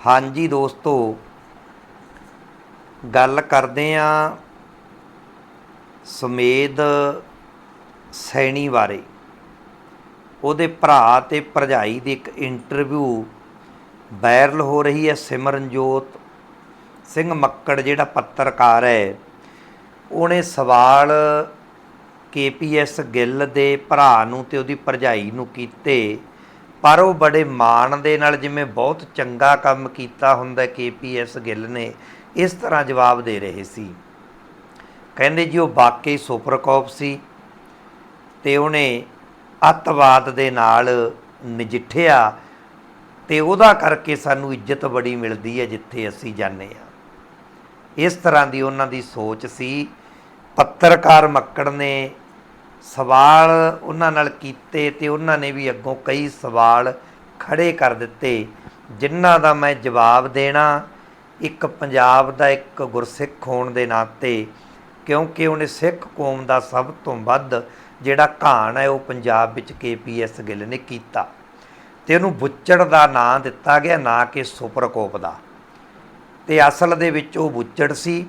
ਹਾਂਜੀ ਦੋਸਤੋ, ਗੱਲ ਕਰਦੇ ਆ ਸਮੇਦ ਸੈਣੀ ਬਾਰੇ। ਉਹਦੇ ਭਰਾ ਤੇ ਭਰਜਾਈ ਦੀ ਇੱਕ ਇੰਟਰਵਿਊ ਵਾਇਰਲ ਹੋ ਰਹੀ ਹੈ ਸਿਮਰਨਜੋਤ ਸਿੰਘ ਮੱਕੜ, ਜਿਹੜਾ ਪੱਤਰਕਾਰ ਹੈ। ਉਹਨੇ ਸਵਾਲ ਕੇਪੀਐਸ ਗਿੱਲ ਦੇ ਭਰਾ ਨੂੰ ਤੇ ਉਹਦੀ ਭਰਜਾਈ ਨੂੰ ਕੀਤੇ। ਪਰ ਉਹ ਬੜੇ ਮਾਣ ਦੇ ਨਾਲ ਜਿਵੇਂ ਬਹੁਤ ਚੰਗਾ ਕੰਮ ਕੀਤਾ ਹੁੰਦਾ ਕੇਪੀਐਸ ਗਿੱਲ ਨੇ, ਇਸ ਤਰ੍ਹਾਂ ਜਵਾਬ ਦੇ ਰਹੇ ਸੀ। ਕਹਿੰਦੇ ਜੀ, ਉਹ ਵਾਕਈ ਸੁਪਰ ਕੌਪ ਸੀ ਤੇ ਉਹਨੇ ਅੱਤਵਾਦ ਦੇ ਨਾਲ ਨਜਿੱਠਿਆ ਤੇ ਉਹਦਾ ਕਰਕੇ ਸਾਨੂੰ ਇੱਜ਼ਤ ਬੜੀ ਮਿਲਦੀ ਹੈ ਜਿੱਥੇ ਅਸੀਂ ਜਾਂਦੇ ਆ ਇਸ ਤਰ੍ਹਾਂ ਦੀ ਉਹਨਾਂ ਦੀ ਸੋਚ ਸੀ। ਪੱਤਰਕਾਰ ਮੱਕੜ ਨੇ ਸਵਾਲ ਉਹਨਾਂ ਨਾਲ ਕੀਤੇ ਤੇ ਉਹਨਾਂ ਨੇ ਵੀ ਅੱਗੋਂ ਕਈ ਸਵਾਲ ਖੜੇ ਕਰ ਦਿੱਤੇ। ਜਿਨ੍ਹਾਂ ਦਾ ਮੈਂ ਜਵਾਬ ਦੇਣਾ, ਇੱਕ ਪੰਜਾਬ ਦਾ ਇੱਕ ਗੁਰਸਿੱਖ ਹੋਣ ਦੇ ਨਾਤੇ, ਕਿਉਂਕਿ ਉਹਨੇ ਸਿੱਖ ਕੌਮ ਦਾ ਸਭ ਤੋਂ ਵੱਧ ਜਿਹੜਾ ਘਾਣ ਹੈ ਉਹ ਪੰਜਾਬ ਵਿੱਚ ਕੇਪੀਐਸ ਗਿੱਲ ਨੇ ਕੀਤਾ। ਤੇ ਉਹਨੂੰ ਬੁੱਚੜ ਦਾ ਨਾਂ ਦਿੱਤਾ ਗਿਆ, ਨਾ ਕਿ ਸੁਪਰਕੋਪ ਦਾ। ਤੇ ਅਸਲ ਦੇ ਵਿੱਚ ਉਹ ਬੁੱਚੜ ਸੀ।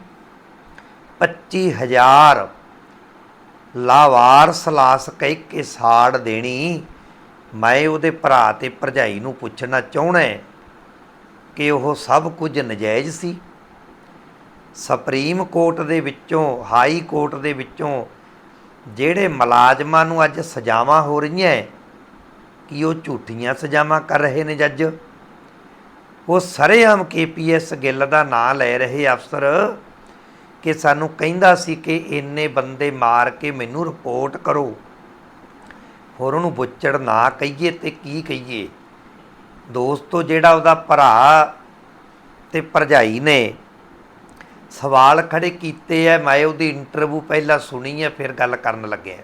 25000 ਲਾਵਾਰਸ ਲਾਸ ਕਹਿ ਕੇ ਸਾੜ ਦੇਣੀ। ਮੈਂ ਉਹਦੇ ਭਰਾ ਤੇ ਭਰਜਾਈ ਨੂੰ ਪੁੱਛਣਾ ਚਾਹਣਾ ਕਿ ਉਹ ਸਭ ਕੁਝ ਨਜਾਇਜ਼ ਸੀ। ਸੁਪਰੀਮ ਕੋਰਟ ਦੇ ਵਿੱਚੋਂ, ਹਾਈ ਕੋਰਟ ਦੇ ਵਿੱਚੋਂ ਜਿਹੜੇ ਮੁਲਾਜ਼ਮਾਂ ਨੂੰ ਅੱਜ ਸਜ਼ਾਵਾਂ ਹੋ ਰਹੀਆਂ ਕਿ ਉਹ ਝੂਠੀਆਂ ਸਜ਼ਾਵਾਂ ਕਰ ਰਹੇ ਨੇ ਜੱਜ? ਉਹ ਸਰੇਆਮ ਕੇਪੀਐਸ ਗਿੱਲ ਦਾ ਨਾਂ ਲੈ ਰਹੇ ਅਫਸਰ ਕਿ ਸਾਨੂੰ ਕਹਿੰਦਾ ਸੀ ਕਿ ਇੰਨੇ ਬੰਦੇ ਮਾਰ ਕੇ ਮੈਨੂੰ ਰਿਪੋਰਟ ਕਰੋ। ਹੋਰ ਉਹਨੂੰ ਬੁੱਚੜ ਨਾ ਕਹੀਏ ਤੇ ਕੀ ਕਹੀਏ? ਦੋਸਤੋ, ਜਿਹੜਾ ਉਹਦਾ ਭਰਾ ਤੇ ਭਰਜਾਈ ਨੇ ਸਵਾਲ ਖੜੇ ਕੀਤੇ ਐ, ਮੈਂ ਉਹਦੀ ਇੰਟਰਵਿਊ ਪਹਿਲਾਂ ਸੁਣੀ ਐ, ਫਿਰ ਗੱਲ ਕਰਨ ਲੱਗਿਆ।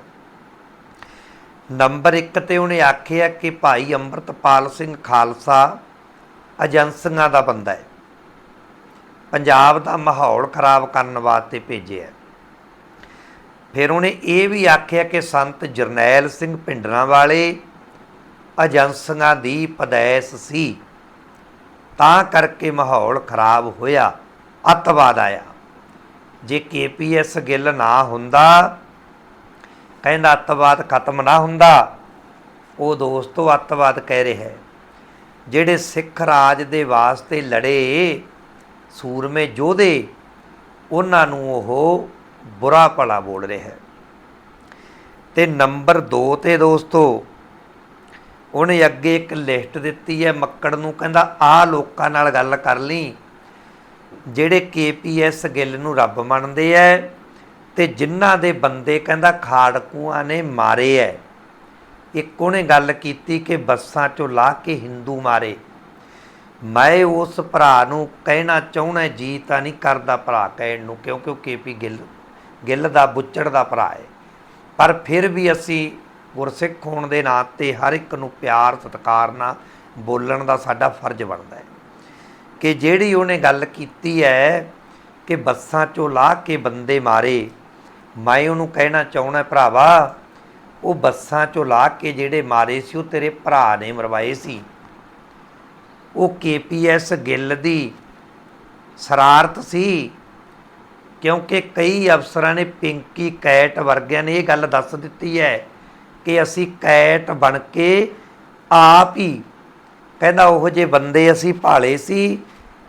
ਨੰਬਰ 1 ਤੇ ਉਹਨੇ ਆਖਿਆ ਕਿ ਭਾਈ ਅੰਮ੍ਰਿਤਪਾਲ ਸਿੰਘ ਖਾਲਸਾ ਏਜੰਸੀਆਂ ਦਾ ਬੰਦਾ ਹੈ ਪੰਜਾਬ ਦਾ ਮਾਹੌਲ ਖਰਾਬ ਕਰਨ ਵਾਸਤੇ ਭੇਜਿਆ ਫਿਰ ਉਹਨੇ ਇਹ ਵੀ ਆਖਿਆ ਕਿ ਸੰਤ ਜਰਨੈਲ ਸਿੰਘ ਪਿੰਡਰਾਂ ਵਾਲੇ ਏਜੰਸੀਆਂ ਦੀ ਪਦੈਸ ਸੀ। ਤਾਂ ਕਰਕੇ ਮਾਹੌਲ ਖਰਾਬ ਹੋਇਆ, ਅੱਤਵਾਦ ਆਇਆ। ਜੇ ਕੇਪੀਐਸ ਗਿੱਲ ਨਾ ਹੁੰਦਾ, ਕਹਿੰਦਾ ਅੱਤਵਾਦ ਖਤਮ ਨਾ ਹੁੰਦਾ, ਉਹ ਦੋਸਤੋ ਅੱਤਵਾਦ ਕਹਿ ਰਿਹਾ ਹੈ। ਜਿਹੜੇ ਸਿੱਖ ਰਾਜ ਦੇ ਵਾਸਤੇ ਲੜੇ ਸੂਰਮੇ ਯੋਧੇ ਉਹਨਾਂ ਨੂੰ ਉਹ ਬੁਰਾ ਭਲਾ ਬੋਲ ਰਿਹਾ ਹੈ। ਤੇ ਨੰਬਰ 2 ਤੇ ਦੋਸਤੋ, ਉਹਨੇ ਅੱਗੇ ਇੱਕ ਲਿਸਟ ਦਿੱਤੀ ਹੈ ਮੱਕੜ ਨੂੰ, ਕਹਿੰਦਾ ਆ ਲੋਕਾਂ ਨਾਲ ਗੱਲ ਕਰ ਲਈ, ਜਿਹੜੇ ਕੇਪੀਐਸ ਗਿੱਲ ਨੂੰ ਰੱਬ ਮੰਨਦੇ ਐ ਤੇ ਜਿਨ੍ਹਾਂ ਦੇ ਬੰਦੇ ਕਹਿੰਦਾ ਖਾੜਕੂਆਂ ਨੇ ਮਾਰੇ ਐ। ਇੱਕ ਉਹਨੇ ਗੱਲ ਕੀਤੀ ਕਿ ਬੱਸਾਂ ਚੋਂ ਲਾ ਕੇ ਹਿੰਦੂ ਮਾਰੇ। ਮੈਂ ਉਸ ਭਰਾ ਨੂੰ ਕਹਿਣਾ ਚਾਹੁੰਦਾ, ਜੀ ਤਾਂ ਨਹੀਂ ਕਰਦਾ ਭਰਾ ਕਹਿਣ ਨੂੰ, ਕਿਉਂਕਿ ਉਹ ਕੇਪੀ ਗਿੱਲ ਗਿੱਲ ਦਾ ਬੁੱਚੜ ਦਾ ਭਰਾ ਹੈ। ਪਰ ਫਿਰ ਵੀ ਅਸੀਂ ਗੁਰਸਿੱਖ ਹੋਣ ਦੇ ਨਾਤੇ ਹਰ ਇੱਕ ਨੂੰ ਪਿਆਰ, ਸਤਿਕਾਰ ਨਾਲ ਬੋਲਣ ਦਾ ਸਾਡਾ ਫਰਜ਼ ਬਣਦਾ ਹੈ। ਕਿ ਜਿਹੜੀ ਉਹਨੇ ਗੱਲ ਕੀਤੀ ਹੈ ਕਿ ਬੱਸਾਂ ਚੋਂ ਲਾ ਕੇ ਬੰਦੇ ਮਾਰੇ, ਮੈਂ ਉਹਨੂੰ ਕਹਿਣਾ ਚਾਹੁੰਦਾ, ਭਰਾਵਾ, ਉਹ ਬੱਸਾਂ ਚੋਂ ਲਾ ਕੇ ਜਿਹੜੇ ਮਾਰੇ ਸੀ, ਉਹ ਤੇਰੇ ਭਰਾ ਨੇ ਮਰਵਾਏ ਸੀ। ਉਹ ਕੇਪੀਐਸ ਗਿੱਲ ਦੀ ਸ਼ਰਾਰਤ ਸੀ, ਕਿਉਂਕਿ ਕਈ ਅਫਸਰਾਂ ਨੇ ਪਿੰਕੀ ਕੈਟ ਵਰਗਿਆਂ ਨੇ ਇਹ ਗੱਲ ਦੱਸ ਦਿੱਤੀ ਹੈ ਕਿ ਅਸੀਂ ਕੈਟ ਬਣ ਕੇ ਆਪ ਹੀ ਕਹਿੰਦਾ ਉਹ ਜੇ ਬੰਦੇ ਅਸੀਂ ਭਾਲੇ ਸੀ,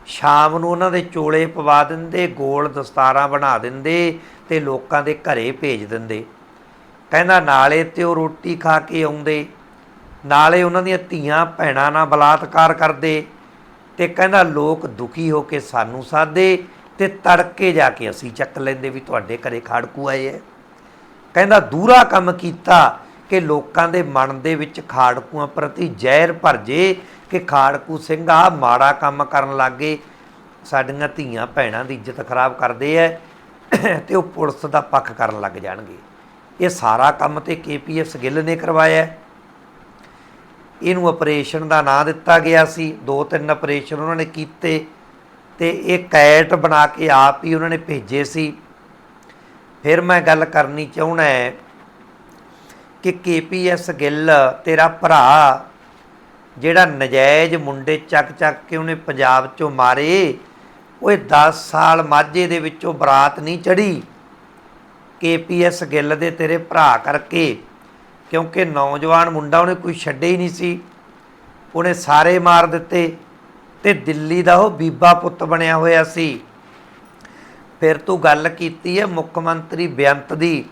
ਸ਼ਾਮ ਨੂੰ ਉਹਨਾਂ ਦੇ ਚੋਲੇ ਪਵਾ ਦਿੰਦੇ, ਗੋਲ ਦਸਤਾਰਾਂ ਬਣਾ ਦਿੰਦੇ ਤੇ ਲੋਕਾਂ ਦੇ ਘਰੇ ਭੇਜ ਦਿੰਦੇ। ਕਹਿੰਦਾ ਨਾਲੇ ਤੇ ਉਹ ਰੋਟੀ ਖਾ ਕੇ ਆਉਂਦੇ। ਨਾਲੇ ਉਹਨਾਂ ਦੀਆਂ ਧੀਆਂ ਭੈਣਾਂ ਨਾਲ ਬਲਾਤਕਾਰ ਕਰਦੇ ਤੇ ਕਹਿੰਦਾ ਲੋਕ ਦੁਖੀ ਹੋ ਕੇ ਸਾਨੂੰ ਸਾਦੇ ਤੇ ਤੜਕੇ ਜਾ ਕੇ ਅਸੀਂ ਚੱਕ ਲੈਂਦੇ ਵੀ ਤੁਹਾਡੇ ਘਰੇ ਖਾੜਕੂ ਆਏ ਐ। ਕਹਿੰਦਾ ਦੂਰਾ ਕੰਮ ਕੀਤਾ ਕਿ ਲੋਕਾਂ ਦੇ ਮਨ ਦੇ ਵਿੱਚ ਖਾੜਕੂਆਂ ਪ੍ਰਤੀ ਜ਼ਹਿਰ ਭਰਜੇ ਕਿ ਖਾੜਕੂ ਸਿੰਘ ਆ ਮਾੜਾ ਕੰਮ ਕਰਨ ਲੱਗੇ। ਸਾਡੀਆਂ ਧੀਆਂ ਭੈਣਾਂ ਦੀ ਇੱਜ਼ਤ ਖਰਾਬ ਕਰਦੇ ਐ ਤੇ ਉਹ ਪੁਲਿਸ ਦਾ ਪੱਖ ਕਰਨ ਲੱਗ ਜਾਣਗੇ। ਇਹ ਸਾਰਾ ਕੰਮ ਤੇ ਕੇਪੀਐਸ ਗਿੱਲ ਨੇ ਕਰਵਾਇਆ। ਇਹਨੂੰ ਆਪਰੇਸ਼ਨ ਦਾ ਨਾਂ ਦਿੱਤਾ ਗਿਆ ਸੀ। ਦੋ ਤਿੰਨ ਆਪਰੇਸ਼ਨ ਉਹਨਾਂ ਨੇ ਕੀਤੇ ਤੇ ਇਹ ਕੈਟ ਬਣਾ ਕੇ ਆਪ ਹੀ ਉਹਨਾਂ ਨੇ ਭੇਜੇ ਸੀ। ਫਿਰ ਮੈਂ ਗੱਲ ਕਰਨੀ ਚਾਹੁੰਦਾ ਹੈ ਕਿ ਕੇਪੀਐਸ ਗਿੱਲ, ਤੇਰਾ ਭਰਾ, ਜਿਹੜਾ ਨਜਾਇਜ਼ ਮੁੰਡੇ ਚੱਕ ਚੱਕ ਕੇ ਉਹਨੇ ਪੰਜਾਬ ਚੋਂ ਮਾਰੇ, ਓਏ 10 ਸਾਲ ਮਾਝੇ ਦੇ ਵਿੱਚੋਂ ਬਰਾਤ ਨਹੀਂ ਚੜੀ ਕੇਪੀਐਸ ਗਿੱਲ ਦੇ ਤੇਰੇ ਭਰਾ ਕਰਕੇ ਕਿਉਂਕਿ ਨੌਜਵਾਨ ਮੁੰਡਾ ਉਹਨੇ ਕੋਈ ਛੱਡੇ ਹੀ ਨਹੀਂ ਸੀ। ਉਹਨੇ ਸਾਰੇ ਮਾਰ ਦਿੱਤੇ ਤੇ ਦਿੱਲੀ ਦਾ ਉਹ ਬੀਬਾ ਪੁੱਤ ਬਣਿਆ ਹੋਇਆ ਸੀ। ਫਿਰ ਤੂੰ ਗੱਲ ਕੀਤੀ ਹੈ ਮੁੱਖ ਮੰਤਰੀ ਬੇਅੰਤ ਦੀ।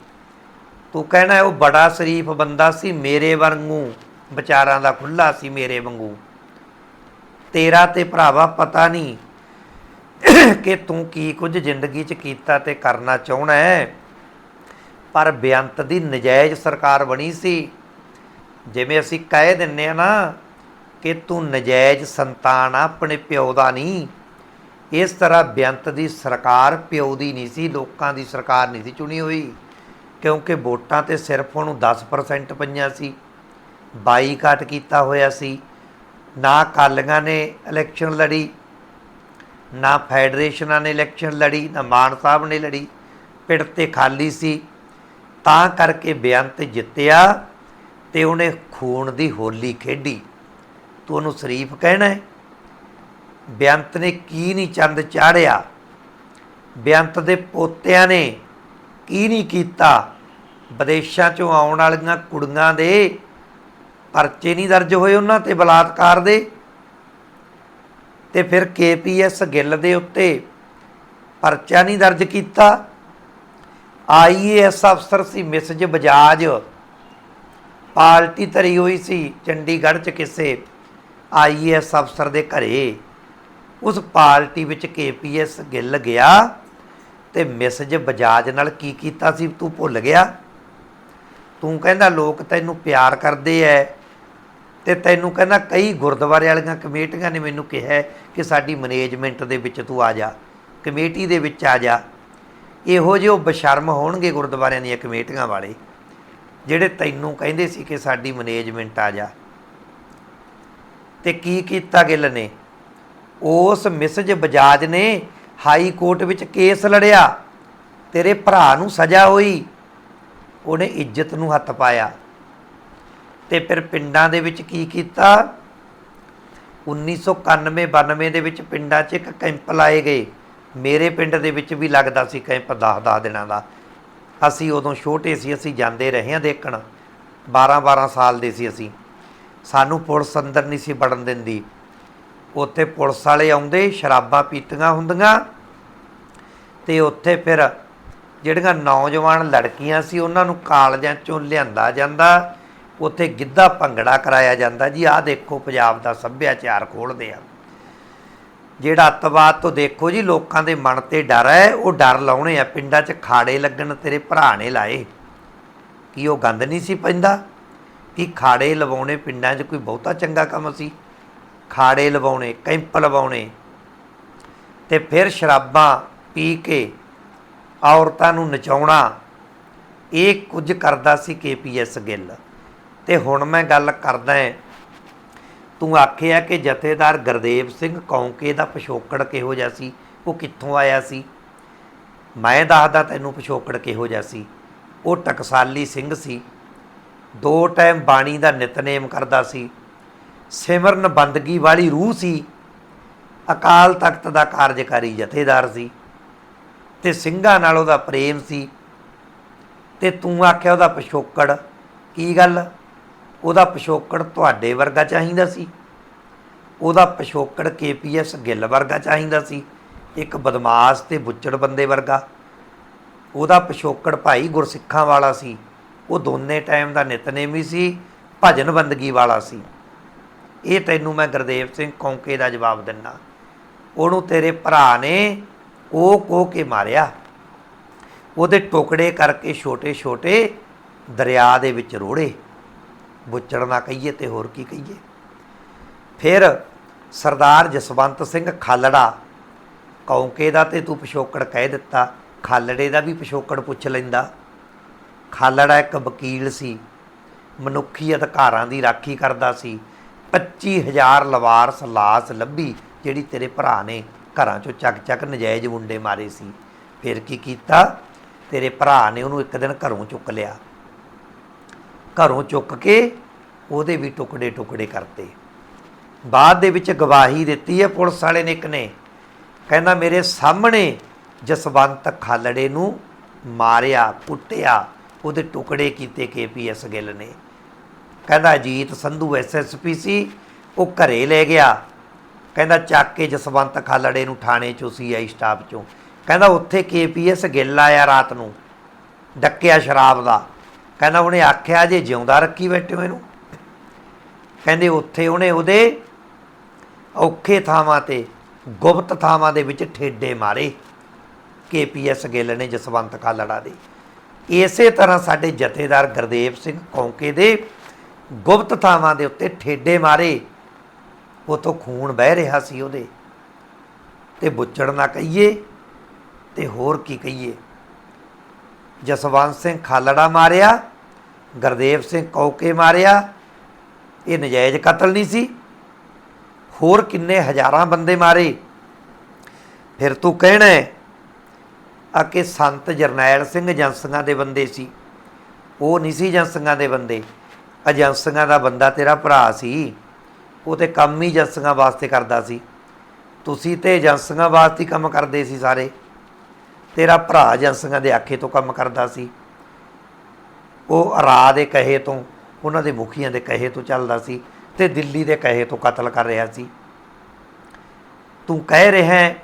ਤੂੰ ਕਹਿਣਾ ਉਹ ਬੜਾ ਸ਼ਰੀਫ ਬੰਦਾ ਸੀ, ਮੇਰੇ ਵਾਂਗੂ, ਵਿਚਾਰਾਂ ਦਾ ਖੁੱਲਾ ਸੀ ਮੇਰੇ ਵਾਂਗੂ। ਤੇਰਾ ਤੇ ਭਰਾਵਾ ਪਤਾ ਨਹੀਂ ਕਿ ਤੂੰ ਕੀ ਕੁਝ ਜ਼ਿੰਦਗੀ 'ਚ ਕੀਤਾ ਤੇ ਕਰਨਾ ਚਾਹਣਾ ਹੈ। ਪਰ ਬੇਅੰਤ ਦੀ ਨਜਾਇਜ਼ ਸਰਕਾਰ ਬਣੀ ਸੀ। ਜਿਵੇਂ ਅਸੀਂ ਕਹਿ ਦਿੰਨੇ ਆ ਨਾ ਕਿ ਤੂੰ ਨਜਾਇਜ਼ ਸੰਤਾਨ ਆ, ਆਪਣੇ ਪਿਓ ਦਾ ਨਹੀਂ ਇਸ ਤਰ੍ਹਾਂ ਬੇਅੰਤ ਦੀ ਸਰਕਾਰ ਪਿਓ ਦੀ ਨਹੀਂ ਸੀ, ਲੋਕਾਂ ਦੀ ਸਰਕਾਰ ਨਹੀਂ ਸੀ ਚੁਣੀ ਹੋਈ। ਕਿਉਂਕਿ ਵੋਟਾਂ ਤੇ ਸਿਰਫ ਉਹਨੂੰ 10% ਪਈਆਂ ਸੀ। ਬਾਈਕਾਟ ਕੀਤਾ ਹੋਇਆ ਸੀ। ਨਾ ਕਾਲੀਆਂ ਨੇ ਇਲੈਕਸ਼ਨ ਲੜੀ, ਨਾ ਫੈਡਰੇਸ਼ਨਾਂ ਨੇ ਇਲੈਕਸ਼ਨ ਲੜੀ, ਨਾ ਮਾਨ ਸਾਹਿਬ ਨੇ ਲੜੀ। ਪਿੜ ਤੇ ਖਾਲੀ ਸੀ। ਤਾਂ ਕਰਕੇ ਬੇਅੰਤ ਜਿੱਤਿਆ ਤੇ ਉਹਨੇ ਖੂਨ ਦੀ ਹੋਲੀ ਖੇਡੀ। ਤੂੰ ਉਹਨੂੰ ਸ਼ਰੀਫ ਕਹਿਣਾ ਹੈ। ਬੇਅੰਤ ਨੇ ਕੀ ਨਹੀਂ ਚੰਦ ਚਾੜਿਆ? ਬੇਅੰਤ ਦੇ ਪੋਤਿਆਂ ਨੇ ਕੀ ਨਹੀਂ ਕੀਤਾ? ਵਿਦੇਸ਼ਾਂ ਚੋਂ ਆਉਣ ਵਾਲੀਆਂ ਕੁੜੀਆਂ ਦੇ ਪਰਚੇ ਨਹੀਂ ਦਰਜ ਹੋਏ ਉਹਨਾਂ ਤੇ ਬਲਾਤਕਾਰ ਦੇ। ਤੇ ਫਿਰ ਕੇਪੀਐਸ ਗਿੱਲ ਦੇ ਉੱਤੇ ਪਰਚਾ ਨਹੀਂ ਦਰਜ ਕੀਤਾ। ਆਈਏਐਸ ਅਫਸਰ ਸੀ ਮਿਸਜ ਬਜਾਜ। ਪਾਰਟੀ ਧਰੀ ਹੋਈ ਸੀ ਚੰਡੀਗੜ੍ਹ 'ਚ ਕਿਸੇ। ਆਈਏਐਸ ਅਫਸਰ ਦੇ ਘਰੇ। ਉਸ ਪਾਰਟੀ ਵਿੱਚ ਕੇਪੀਐਸ ਗਿੱਲ ਗਿਆ ਤੇ ਮਿਸਜ ਬਜਾਜ ਨਾਲ ਕੀ ਕੀਤਾ ਸੀ ਤੂੰ ਭੁੱਲ ਗਿਆ? ਤੂੰ ਕਹਿੰਦਾ, ਲੋਕ ਤੈਨੂੰ ਪਿਆਰ ਕਰਦੇ ਐ ਤੇ ਤੈਨੂੰ ਕਹਿੰਦਾ, ਕਈ ਗੁਰਦੁਆਰੇ ਵਾਲੀਆਂ ਕਮੇਟੀਆਂ ਨੇ ਮੈਨੂੰ ਕਿਹਾ ਕਿ ਸਾਡੀ ਮੈਨੇਜਮੈਂਟ ਦੇ ਵਿੱਚ ਤੂੰ ਆ ਜਾ, ਕਮੇਟੀ ਦੇ ਵਿੱਚ ਆ ਜਾ। ਇਹੋ ਜਿਹੇ ਉਹ ਬਸ਼ਰਮ ਹੋਣਗੇ ਗੁਰਦੁਆਰਿਆਂ ਦੀਆਂ ਕਮੇਟੀਆਂ ਵਾਲੇ, ਜਿਹੜੇ ਤੈਨੂੰ ਕਹਿੰਦੇ ਸੀ ਕਿ ਸਾਡੀ ਮੈਨੇਜਮੈਂਟ ਆ ਜਾ। ਤੇ ਕੀ ਕੀਤਾ ਗਿੱਲ ਨੇ? ਉਸ ਮਿਸਜ ਬਜਾਜ ਨੇ ਹਾਈ ਕੋਰਟ ਵਿੱਚ ਕੇਸ ਲੜਿਆ। ਤੇਰੇ ਭਰਾ ਨੂੰ ਸਜ਼ਾ ਹੋਈ। ਉਹਨੇ ਇੱਜ਼ਤ ਨੂੰ ਹੱਥ ਪਾਇਆ। ਤੇ ਫਿਰ ਪਿੰਡਾਂ ਦੇ ਵਿੱਚ ਕੀ ਕੀਤਾ? 1991 92 ਦੇ ਵਿੱਚ ਪਿੰਡਾਂ 'ਚ ਇੱਕ ਕੈਂਪ ਲਾਏ ਗਏ। ਮੇਰੇ ਪਿੰਡ ਦੇ ਵਿੱਚ ਵੀ ਲੱਗਦਾ ਸੀ ਕੈਂਪ 10-10 ਦਿਨਾਂ ਦਾ। ਅਸੀਂ ਉਦੋਂ ਛੋਟੇ ਸੀ, ਅਸੀਂ ਜਾਂਦੇ ਰਹੇ ਹਾਂ ਦੇਖਣ। 12-12 ਸਾਲ ਦੇ ਸੀ ਅਸੀਂ। ਸਾਨੂੰ ਪੁਲਿਸ ਅੰਦਰ ਨਹੀਂ ਸੀ ਵੜਨ ਦਿੰਦੀ। ਉੱਥੇ ਪੁਲਿਸ ਵਾਲੇ ਆਉਂਦੇ, ਸ਼ਰਾਬਾਂ ਪੀਤੀਆਂ ਹੁੰਦੀਆਂ ਤੇ ਉੱਥੇ ਫਿਰ ਜਿਹੜੀਆਂ ਨੌਜਵਾਨ ਲੜਕੀਆਂ ਸੀ, ਉਹਨਾਂ ਨੂੰ ਕਾਲਜਾਂ ਚੋਂ ਲਿਆਂਦਾ ਜਾਂਦਾ, ਉੱਥੇ ਗਿੱਧਾ ਭੰਗੜਾ ਕਰਾਇਆ ਜਾਂਦਾ। ਜੀ, ਆਹ ਦੇਖੋ ਪੰਜਾਬ ਦਾ ਸੱਭਿਆਚਾਰ ਖੋਲਦੇ ਆ। ਜਿਹੜਾ ਅੱਤਵਾਦ ਤੋਂ ਦੇਖੋ ਜੀ, ਲੋਕਾਂ ਦੇ ਮਨ ਤੇ ਡਰ ਹੈ, ਉਹ ਡਰ ਲਾਉਣੇ ਆ। ਪਿੰਡਾਂ 'ਚ ਖਾੜੇ ਲੱਗਣ, ਤੇਰੇ ਭਰਾ ਨੇ ਲਾਏ। ਕੀ ਉਹ ਗੰਦ ਨਹੀਂ ਸੀ ਪੈਂਦਾ? ਕਿ ਖਾੜੇ ਲਵਾਉਣੇ, ਪਿੰਡਾਂ 'ਚ ਕੋਈ ਬਹੁਤਾ ਚੰਗਾ ਕੰਮ ਸੀ? ਖਾੜੇ ਲਵਾਉਣੇ, ਕੈਂਪ ਲਵਾਉਣੇ। ਤੇ ਫਿਰ ਸ਼ਰਾਬਾਂ ਪੀ ਕੇ ਔਰਤਾਂ ਨੂੰ ਨਚਾਉਣਾ, ਇਹ ਕੁਝ ਕਰਦਾ ਸੀ ਕੇਪੀਐਸ ਗਿੱਲ। ਤੇ ਹੁਣ ਮੈਂ ਗੱਲ ਕਰਦਾ ਹਾਂ ਤੂੰ ਆਖਿਆ ਕਿ ਜਥੇਦਾਰ ਗੁਰਦੇਵ ਸਿੰਘ ਕੌਂਕੇ ਦਾ ਪਿਛੋਕੜ ਕਿਹੋ ਜਿਹਾ ਸੀ? ਉਹ ਕਿੱਥੋਂ ਆਇਆ ਸੀ? ਮੈਂ ਦੱਸਦਾ ਤੈਨੂੰ ਪਿਛੋਕੜ ਕਿਹੋ ਜਿਹਾ ਸੀ। ਉਹ ਟਕਸਾਲੀ ਸਿੰਘ ਸੀ। ਦੋ ਟਾਈਮ ਬਾਣੀ ਦਾ ਨਿਤਨੇਮ ਕਰਦਾ ਸੀ। ਸਿਮਰਨ ਬੰਦਗੀ ਵਾਲੀ ਰੂਹ ਸੀ। ਅਕਾਲ ਤਖਤ ਦਾ ਕਾਰਜਕਾਰੀ ਜਥੇਦਾਰ ਸੀ। ਤੇ ਸਿੰਘਾਂ ਨਾਲ ਉਹਦਾ ਪ੍ਰੇਮ ਸੀ। ਤੇ ਤੂੰ ਆਖਿਆ ਉਹਦਾ ਪਿਛੋਕੜ। ਕੀ ਗੱਲ? ਉਹਦਾ ਪਿਛੋਕੜ ਤੁਹਾਡੇ ਵਰਗਾ ਚਾਹੀਦਾ ਸੀ। ਉਹਦਾ ਪਿਛੋਕੜ ਕੇਪੀਐਸ ਗਿੱਲ ਵਰਗਾ ਚਾਹੀਦਾ ਸੀ। ਇੱਕ ਬਦਮਾਸ਼ ਤੇ ਬੁੱਚੜ ਬੰਦੇ ਵਰਗਾ। ਉਹਦਾ ਪਿਛੋਕੜ ਭਾਈ ਗੁਰਸਿੱਖਾਂ ਵਾਲਾ ਸੀ। ਉਹ ਦੋਨੇ ਟਾਈਮ ਦਾ ਨਿਤਨੇਮੀ ਸੀ, ਭਜਨ ਬੰਦਗੀ ਵਾਲਾ ਸੀ। ਇਹ ਤੈਨੂੰ ਮੈਂ ਗੁਰਦੇਵ ਸਿੰਘ ਕੌਂਕੇ ਦਾ ਜਵਾਬ ਦਿੰਨਾ। ਉਹਨੂੰ ਤੇਰੇ ਭਰਾ ਨੇ ਉਹ ਕੋ ਕੇ ਮਾਰਿਆ। ਉਹਦੇ ਟੁਕੜੇ ਕਰਕੇ ਛੋਟੇ ਛੋਟੇ ਦਰਿਆ ਦੇ ਵਿੱਚ ਰੋੜੇ। ਬੁੱਚੜ ਨਾ ਕਹੀਏ ਤੇ ਹੋਰ ਕੀ ਕਹੀਏ। ਫਿਰ ਸਰਦਾਰ ਜਸਵੰਤ ਸਿੰਘ ਖਾਲੜਾ, ਕੌਂਕੇ ਦਾ ਤੇ ਤੂੰ ਪਿਛੋਕੜ ਕਹਿ ਦਿੱਤਾ, ਖਾਲੜੇ ਦਾ ਵੀ ਪਿਛੋਕੜ ਪੁੱਛ ਲੈਂਦਾ। ਖਾਲੜਾ ਇੱਕ ਵਕੀਲ ਸੀ, ਮਨੁੱਖੀ ਅਧਿਕਾਰਾਂ ਦੀ ਰਾਖੀ ਕਰਦਾ ਸੀ। 25000 ਲਵਾਰਸ ਲਾਸ ਲੱਭੀ, ਜਿਹੜੀ ਤੇਰੇ ਭਰਾ ਨੇ ਘਰਾਂ ਚੋਂ ਚੱਕ ਚੱਕ ਨਜਾਇਜ਼ ਮੁੰਡੇ ਮਾਰੇ ਸੀ। ਫਿਰ ਕੀ ਕੀਤਾ? ਤੇਰੇ ਭਰਾ ਨੇ ਉਹਨੂੰ ਇੱਕ ਦਿਨ ਘਰੋਂ ਚੁੱਕ ਲਿਆ। ਘਰੋਂ ਚੁੱਕ ਕੇ ਉਹਦੇ ਵੀ ਟੁਕੜੇ ਟੁਕੜੇ ਕਰਤੇ। ਬਾਅਦ ਦੇ ਵਿੱਚ ਗਵਾਹੀ ਦਿੱਤੀ ਹੈ ਪੁਲਿਸ ਵਾਲੇ ਨੇ ਇੱਕ ਨੇ। ਕਹਿੰਦਾ, ਮੇਰੇ ਸਾਹਮਣੇ ਜਸਵੰਤ ਖਾਲੜੇ ਨੂੰ ਮਾਰਿਆ, ਕੁੱਟਿਆ, ਉਹਦੇ ਟੁਕੜੇ ਕੀਤੇ ਕੇਪੀਐਸ ਗਿੱਲ ਨੇ। ਕਹਿੰਦਾ, ਅਜੀਤ ਸੰਧੂ ਐਸਐਸਪੀ ਸੀ, ਉਹ ਘਰੇ ਲੈ ਗਿਆ। ਕਹਿੰਦਾ, ਚੱਕ ਕੇ ਜਸਵੰਤ ਖਾਲੜੇ ਨੂੰ ਥਾਣੇ ਚੋਂ ਸੀਆਈ ਸਟਾਫ ਚੋਂ। ਕਹਿੰਦਾ, ਉੱਥੇ ਕੇਪੀਐਸ ਗਿੱਲ ਆਇਆ ਰਾਤ ਨੂੰ, ਡੱਕਿਆ ਸ਼ਰਾਬ ਦਾ। ਕਹਿੰਦਾ ਉਹਨੇ ਆਖਿਆ ਜੇ ਜਿਉਂਦਾ ਰੱਖੀ ਬੈਠੇ ਹੋ ਇਹਨੂੰ। ਕਹਿੰਦੇ ਉੱਥੇ ਉਹਨੇ ਉਹਦੇ ਔਖੇ ਥਾਵਾਂ ਤੇ, ਗੁਪਤ ਥਾਵਾਂ ਦੇ ਵਿੱਚ ਠੇਡੇ ਮਾਰੇ। ਕੇਪੀਐਸ ਗਿੱਲ ਨੇ ਜਸਵੰਤ ਕਾਲੜਾ ਦੇ। ਇਸੇ ਤਰ੍ਹਾਂ ਸਾਡੇ ਜਥੇਦਾਰ ਗੁਰਦੇਵ ਸਿੰਘ ਕੌਂਕੇ ਦੇ ਗੁਪਤ ਥਾਵਾਂ ਦੇ ਉੱਤੇ ਠੇਡੇ ਮਾਰੇ। ਉਤੋਂ ਖੂਨ ਵਹਿ ਰਿਹਾ ਸੀ ਉਹਦੇ। ਤੇ ਬੁੱਚੜ ਨਾ ਕਹੀਏ, ਤੇ ਹੋਰ ਕੀ ਕਹੀਏ। ਜਸਵੰਤ ਸਿੰਘ ਖਾਲੜਾ ਮਾਰਿਆ, ਗੁਰਦੇਵ ਸਿੰਘ ਕੌਕੇ ਮਾਰਿਆ। ਇਹ ਨਜਾਇਜ਼ ਕਤਲ ਨਹੀਂ ਸੀ। ਹੋਰ ਕਿੰਨੇ ਹਜ਼ਾਰਾਂ ਬੰਦੇ ਮਾਰੇ। ਫਿਰ ਤੂੰ ਕਹਿਣਾ ਆ ਕਿ ਸੰਤ ਜਰਨੈਲ ਸਿੰਘ ਏਜੰਸੀਆਂ ਦੇ ਬੰਦੇ ਸੀ। ਉਹ ਨਹੀਂ ਸੀ ਏਜੰਸੀਆਂ ਦੇ ਬੰਦੇ। ਏਜੰਸੀਆਂ ਦਾ ਬੰਦਾ ਤੇਰਾ ਭਰਾ ਸੀ। ਉਹ ਤੇ ਕੰਮ ਹੀ ਏਜੰਸੀਆਂ ਵਾਸਤੇ ਕਰਦਾ ਸੀ। ਤੁਸੀਂ ਤੇ ਏਜੰਸੀਆਂ ਵਾਸਤੇ ਕੰਮ ਕਰਦੇ ਸੀ ਸਾਰੇ। ਤੇਰਾ ਭਰਾ ਏਜੰਸੀਆਂ ਦੇ ਆਖੇ ਤੋਂ ਕੰਮ ਕਰਦਾ ਸੀ। ਉਹ ਰਾ ਦੇ ਕਹੇ ਤੋਂ, ਉਹਨਾਂ ਦੇ ਮੁਖੀਆਂ ਦੇ ਕਹੇ ਤੋਂ ਚੱਲਦਾ ਸੀ ਤੇ ਦਿੱਲੀ ਦੇ ਕਹੇ ਤੋਂ ਕਤਲ ਕਰ ਰਿਹਾ ਸੀ। ਤੂੰ ਕਹਿ ਰਿਹਾ ਹੈ,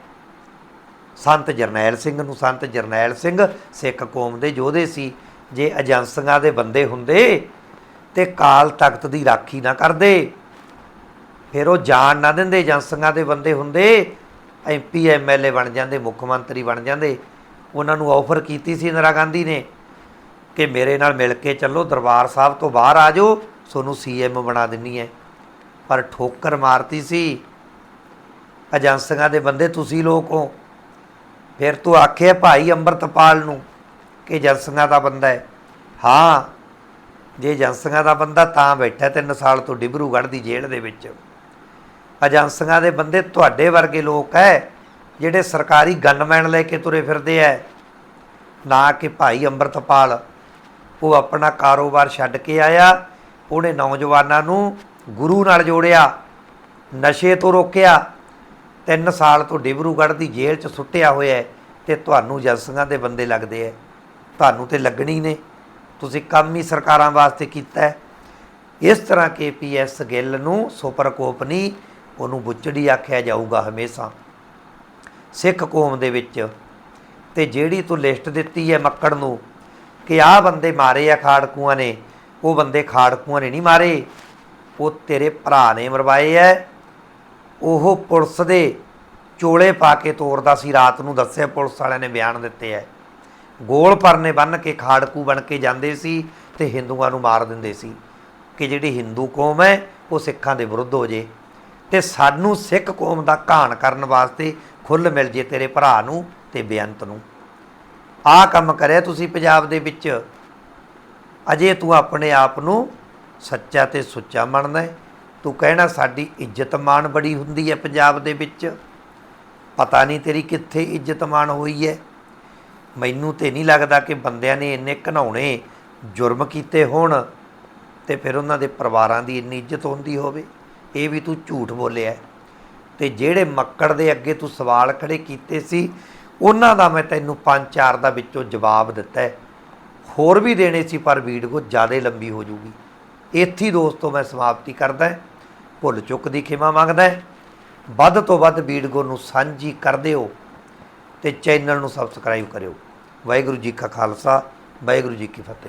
ਸੰਤ ਜਰਨੈਲ ਸਿੰਘ ਨੂੰ, ਸੰਤ ਜਰਨੈਲ ਸਿੰਘ ਸਿੱਖ ਕੌਮ ਦੇ ਯੋਧੇ ਸੀ। ਜੇ ਏਜੰਸੀਆਂ ਦੇ ਬੰਦੇ ਹੁੰਦੇ ਤੇ ਕਾਲ ਤਖਤ ਦੀ ਰਾਖੀ ਨਾ ਕਰਦੇ, ਫਿਰ ਉਹ ਜਾਣ ਨਾ ਦਿੰਦੇ। ਏਜੰਸੀਆਂ ਦੇ ਬੰਦੇ ਹੁੰਦੇ ਐਮਪੀ ਐਮਐਲਏ ਬਣ ਜਾਂਦੇ, ਮੁੱਖ ਮੰਤਰੀ ਬਣ ਜਾਂਦੇ। ਉਹਨਾਂ ਨੂੰ ਆਫਰ ਕੀਤੀ ਸੀ ਇੰਦਰਾ ਗਾਂਧੀ ਨੇ ਕਿ ਮੇਰੇ ਨਾਲ ਮਿਲ ਕੇ ਚੱਲੋ, ਦਰਬਾਰ ਸਾਹਿਬ ਤੋਂ ਬਾਹਰ ਆ ਜਾਓ, ਤੁਹਾਨੂੰ ਸੀਐਮ ਬਣਾ ਦਿੰਨੀ ਹੈ ਪਰ ਠੋਕਰ ਮਾਰਤੀ ਸੀ, ਏਜੰਸੀਆਂ ਦੇ ਬੰਦੇ ਤੁਸੀਂ ਲੋਕ ਹੋ। ਫਿਰ ਤੂੰ ਆਖਿਆ ਭਾਈ ਅੰਮ੍ਰਿਤਪਾਲ ਨੂੰ ਕਿ ਏਜੰਸੀਆਂ ਦਾ ਬੰਦਾ ਹੈ ਹਾਂ, ਜੇ ਏਜੰਸੀਆਂ ਦਾ ਬੰਦਾ ਤਾਂ ਬੈਠਾ ਤਿੰਨ ਸਾਲ ਤੋਂ ਡਿਬਰੂਗੜ੍ਹ ਦੀ ਜੇਲ੍ਹ ਦੇ ਵਿੱਚ। ਏਜੰਸੀਆਂ ਦੇ ਬੰਦੇ ਤੁਹਾਡੇ ਵਰਗੇ ਲੋਕ ਹੈ ਜਿਹੜੇ ਸਰਕਾਰੀ ਗਨਮੈਨ ਲੈ ਕੇ ਤੁਰੇ ਫਿਰਦੇ ਐ, ਨਾ ਕਿ ਭਾਈ ਅੰਮ੍ਰਿਤਪਾਲ, ਉਹ ਆਪਣਾ ਕਾਰੋਬਾਰ ਛੱਡ ਕੇ ਆਇਆ, ਉਹਨੇ ਨੌਜਵਾਨਾਂ ਨੂੰ ਗੁਰੂ ਨਾਲ ਜੋੜਿਆ, ਨਸ਼ੇ ਤੋਂ ਰੋਕਿਆ 3 ਸਾਲ ਤੋਂ ਡਿਬਰੂਗੜ੍ਹ ਦੀ ਜੇਲ੍ਹ 'ਚ ਸੁੱਟਿਆ ਹੋਇਆ ਹੈ ਤੇ ਤੁਹਾਨੂੰ ਏਜੰਸੀਆਂ ਦੇ ਬੰਦੇ ਲੱਗਦੇ ਐ। ਤੁਹਾਨੂੰ ਤੇ ਲੱਗਣੀ ਨੇ, ਤੁਸੀਂ ਕੰਮ ਹੀ ਸਰਕਾਰਾਂ ਵਾਸਤੇ ਕੀਤਾ ਹੈ ਇਸ ਤਰ੍ਹਾਂ ਕੇਪੀਐਸ ਗਿੱਲ ਨੂੰ ਸੁਪਰਕੋਪ ਨਹੀਂ ਉਹਨੂੰ ਬੁੱਚੜੀ ਆਖਿਆ ਜਾਊਗਾ ਹਮੇਸ਼ਾ। ਸਿੱਖ ਕੌਮ ਦੇ ਵਿੱਚ ਤੇ ਜਿਹੜੀ ਤੂੰ ਲਿਸਟ ਦਿੱਤੀ ਹੈ ਮੱਕੜ ਨੂੰ ਕਿ ਆਹ ਬੰਦੇ ਮਾਰੇ ਆ ਖਾੜਕੂਆਂ ਨੇ, ਉਹ ਬੰਦੇ ਖਾੜਕੂਆਂ ਨੇ ਨਹੀਂ ਮਾਰੇ, ਉਹ ਤੇਰੇ ਭਰਾ ਨੇ ਮਰਵਾਏ ਐ। ਉਹ ਪੁਲਿਸ ਦੇ ਚੋਲੇ ਪਾ ਕੇ ਤੋਰਦਾ ਸੀ, ਰਾਤ ਨੂੰ ਦੱਸਿਆ ਪੁਲਿਸ ਵਾਲਿਆਂ ਨੇ ਬਿਆਨ ਦਿੱਤੇ ਐ। ਗੋਲ ਪਰਨੇ ਬੰਨ ਕੇ ਖਾੜਕੂ ਬਣ ਕੇ ਜਾਂਦੇ ਸੀ ਤੇ ਹਿੰਦੂਆਂ ਨੂੰ ਮਾਰ ਦਿੰਦੇ ਸੀ ਕਿ ਜਿਹੜੀ ਹਿੰਦੂ ਕੌਮ ਹੈ ਉਹ ਸਿੱਖਾਂ ਦੇ ਵਿਰੁੱਧ ਹੋ ਜੇ। ਤੇ ਸਾਨੂੰ ਸਿੱਖ ਕੌਮ ਦਾ ਘਾਣ ਕਰਨ ਵਾਸਤੇ ਖੁੱਲ ਮਿਲ ਜੇ ਤੇਰੇ ਭਰਾ ਨੂੰ ਤੇ ਬੇਅੰਤ ਨੂੰ। ਆਹ ਕੰਮ ਕਰਿਆ ਤੁਸੀਂ ਪੰਜਾਬ ਦੇ ਵਿੱਚ। ਅਜੇ ਤੂੰ ਆਪਣੇ ਆਪ ਨੂੰ ਸੱਚਾ ਤੇ ਸੁੱਚਾ ਮੰਨਦਾ ਤੂੰ ਕਹਿਣਾ ਸਾਡੀ ਇੱਜ਼ਤ ਮਾਣ ਬੜੀ ਹੁੰਦੀ ਹੈ ਪੰਜਾਬ ਦੇ ਵਿੱਚ। ਪਤਾ ਨਹੀਂ ਤੇਰੀ ਕਿੱਥੇ ਇੱਜ਼ਤ ਮਾਣ ਹੋਈ ਹੈ। ਮੈਨੂੰ ਤੇ ਨਹੀਂ ਲੱਗਦਾ ਕਿ ਬੰਦਿਆਂ ਨੇ ਇੰਨੇ ਘਨਾਉਣੇ ਜੁਰਮ ਕੀਤੇ ਹੋਣ ਤੇ ਫਿਰ ਉਹਨਾਂ ਦੇ ਪਰਿਵਾਰਾਂ ਦੀ ਇੰਨੀ ਇੱਜ਼ਤ ਹੁੰਦੀ ਹੋਵੇ। ਇਹ ਵੀ ਤੂੰ ਝੂਠ ਬੋਲਿਆ ਤੇ ਜਿਹੜੇ ਮੱਕੜ ਦੇ ਅੱਗੇ ਤੂੰ ਸਵਾਲ ਖੜੇ ਕੀਤੇ ਸੀ, ਉਹਨਾਂ ਦਾ ਮੈਂ ਤੈਨੂੰ ਪੰਜ ਚਾਰ ਦਾ ਵਿੱਚੋਂ ਜਵਾਬ ਦਿੱਤਾ ਹੋਰ ਵੀ ਦੇਣੇ ਸੀ, ਪਰ ਵੀਡੀਓ ਜ਼ਿਆਦਾ ਲੰਬੀ ਹੋ ਜੂਗੀ। ਇੱਥੇ ਹੀ ਦੋਸਤੋ ਮੈਂ ਸਮਾਪਤੀ ਕਰਦਾ ਭੁੱਲ ਚੁੱਕ ਦੀ ਖਿਮਾ ਮੰਗਦਾ ਵੱਧ ਤੋਂ ਵੱਧ ਵੀਡੀਓ ਨੂੰ ਸਾਂਝੀ ਕਰ ਦਿਓ ਤੇ ਚੈਨਲ ਨੂੰ ਸਬਸਕ੍ਰਾਈਬ ਕਰਿਓ। ਵਾਹਿਗੁਰੂ ਜੀ ਕਾ ਖਾਲਸਾ, ਵਾਹਿਗੁਰੂ ਜੀ ਕੀ ਫਤਿਹ।